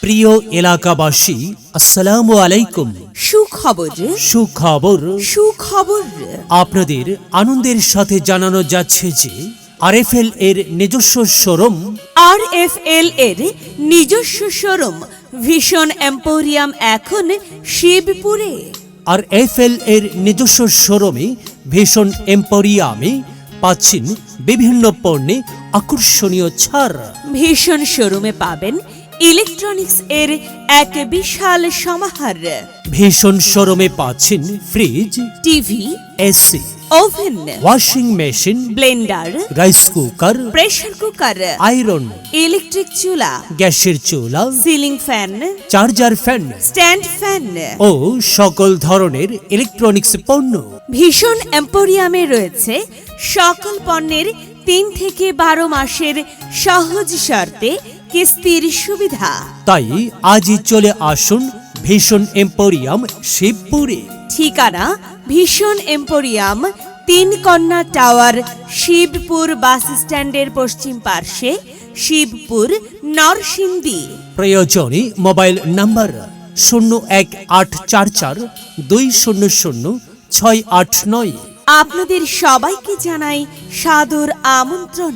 প্রিয় এলাকাবাসী আসসালামু আলাইকুম। সুখবর। সুখবর। সুখবর। আপনাদের আনন্দের সাথে জানানো যাচ্ছে যে আরএফএল এর নিজস্ব শোরুম। আর এফ এল এর নিজস্ব শোরুম ভীষণ এম্পোরিয়াম এখন শিবপুরে। আর এফএল এর নিজস্ব শোরুমে ভীষণ এম্পোরিয়ামে পাচ্ছেন বিভিন্ন পণ্যে আকর্ষণীয় ছাড়। ভীষণ শোরুমে পাবেন ইলেকট্রনিক্স এর এক বিশাল সমাহার। ভীষণ শোরুমে পাচ্ছেন fridge TV AC oven washing machine blender rice cooker pressure cooker iron electric চুলা গ্যাসের চুলা ceiling fan charger fan stand fan ও সকল ধরনের ইলেকট্রনিক্স পণ্য। ভীষণ এম্পোরিয়ামে রয়েছে সকল পণ্যের তিন থেকে বারো মাসের সহজ শর্তে কিস্তির সুবিধা। তাই আজই চলে আসুন ভীষণ এম্পোরিয়াম শিবপুরে। ঠিকানা ভীষণ এম্পোরিয়াম তিন কন্যা টাওয়ার শিবপুর বাস স্ট্যান্ডের পশ্চিম পার্শ্বে শিবপুর নরসিংদী। প্রয়োজনে মোবাইল নাম্বার শূন্য এক আট চার চার দুই শূন্য শূন্য ছয় আট নয়। আপনাদের সবাইকে জানাই সাদর আমন্ত্রণ।